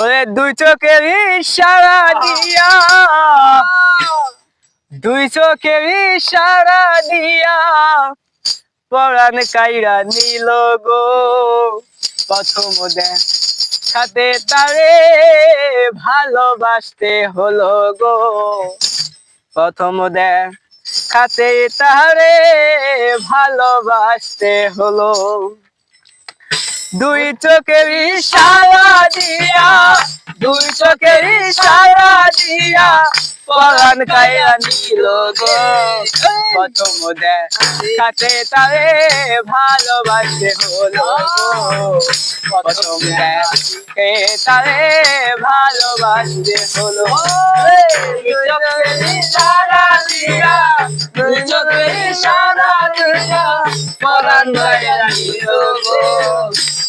ওরে দুই চোখের ইশারা দিয়া। দুই চোখের ইশারা দিয়া। পরাণ কাইরা নিল গো। প্রথম সাথে তারে ভালোবাসতে হলো গো। প্রথম খাতে তারে ভালোবাসতে হলো। দুই চোখের ইশারা দিয়া, দুই চোখের ইশারা দিয়া, পরাণ কায়া নিল গো। প্রথম দেখাতে তারে ভালোবাসতে হলো প্রথম দেখে তারে ভালোবাসতে হলো দুই চোখের ইশারা দিয়া, দুই চোখের ইশারা দিয়া নিল গো।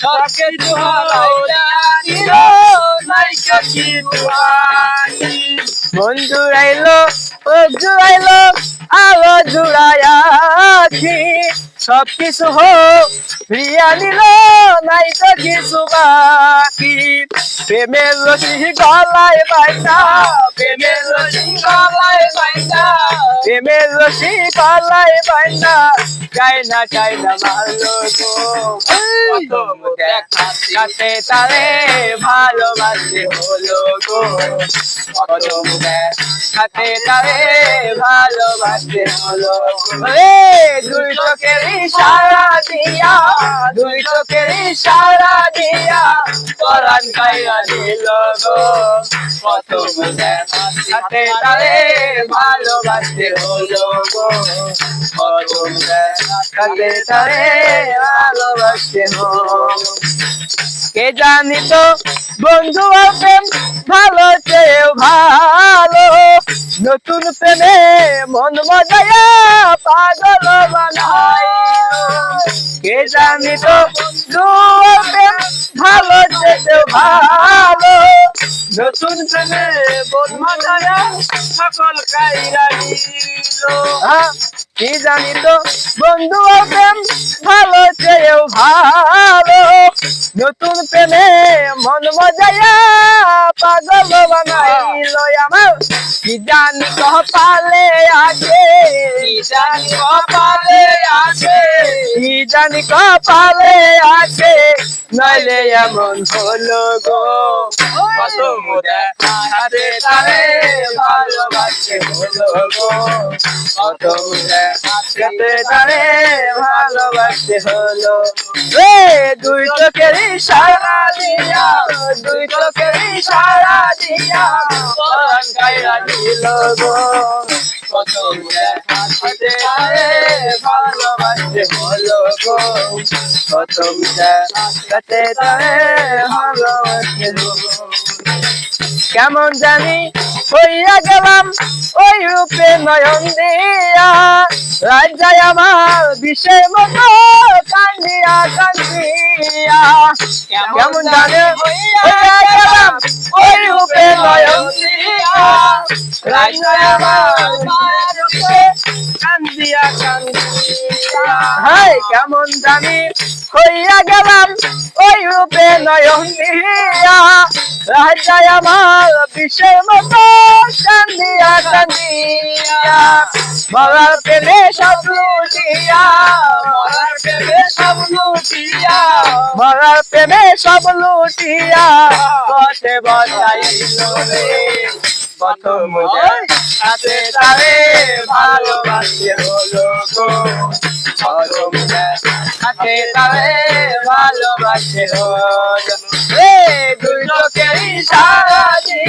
সব কিছু হারাইয়া দিল তাইকা কিছু বাকি মন জুড়াইলো বুক জুড়াইলো আলো জুড়াইয়াছি সব কিছু হো প্রিয়া নিল নাই তো কিছু বাকি। প্রেমের রসি গলায় বাইনা প্রেমের রসি গলায় বাইনা প্রেমের রসি গলায় বাইনা চাই না চাই না মারলো গো দেখাতে তারে ভালোবাসতে হলো গো। প্রথম দেখাতে তারে ভালোবাসতে হলো রে দুই চোখের ইশারা দিয়া দুই চোখের ইশারা দিয়া পরাণ কাইরা দিল গো। প্রথম দেখাতে তারে ভালোবাসতে কে জানি তো বন্ধু প্রেম ভালো চেয়েও ভালো। নতুন প্রেমে মন মজায়া পাগল বানাই কে জানি তো প্রেম ভালো চেয়েও ভালো। নতুন প্রেমে মজায়া সকল কাইরা দিল কি জানি তো বন্ধু প্রেম ভালো চেয়েও ভালো। নতুন প্রেমে মন মজায়া পাগল বানাইল আমার। কি জানি কহ পালে আছে কি জানি কহ পালে আছে। কি জানি কহ পালে আছে নইলে এমন হলো গো। কত মোদা হাতে তারে ভালোবাসে তারে ভালোবাসতে হলো রে দুই চোখের ইশারা দিয়া দুই চোখের ইশারা দিয়া কাইরা দিল গো কত তারে ভালোবাসতে হলো গো কত তারে ভালোবাসতে হলো কেমন জানি হইয়া গেলাম, ওই রূপে নয়ন দিয়া। রাজ্যায় আমার বিষয় মতো কান্দিয়া কান্দিয়া। কেমন জানি হইয়া গেলাম, ওই রূপে নয়ন দিয়া। রাজ্যায় আমার কান্দিয়া কান্দিয়া। হাই কেমন জানি হইয়া গেলাম ওই রূপে নয়ন দিয়া রাজায় আমার বিষয় মতো কান্দিয়া কান্দিয়া। মরার প্রেমে সব লুটিয়া। মরার প্রেমে সব লুটিয়া। মরার প্রেমে সব লুটিয়া। বসে বসাইল রে। প্রথম সাথে তারে ভালোবাসে হলো গো প্রথম হাতে তারে ভালোবাসে হলো রে দুই চোখের ইশারা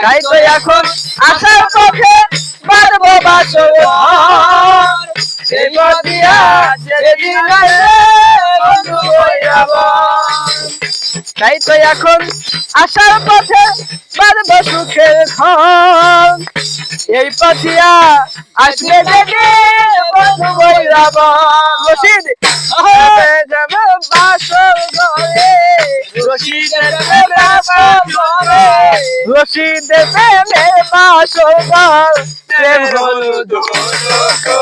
তাই তো এখন আসার পথে বাড়বো বাসর সেই এই পদিয়া যেদিন তাই তো এখন আসার পথে বাঁধবো সুখের ঘর। এই পাতিয়া আসবে দেখে বন্ধু বৈরাব রশিদ গো।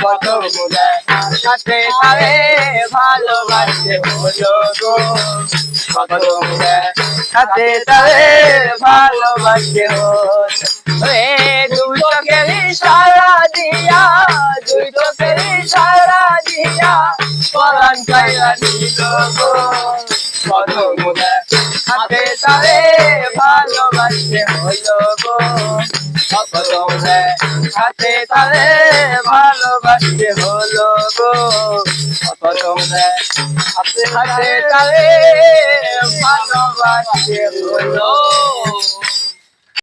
প্রথম সাথে তারে ভালোবাসতে হলো রে, দুই চোখের ইশারা দিয়া, দুই চোখের ইশারা দিয়া, পরাণ কাইরা নিল হাতে তারে ভালোবাসতে হলো গো। হলো গো। প্রথম হাতে হাতে তারে ভালোবাসতে হলো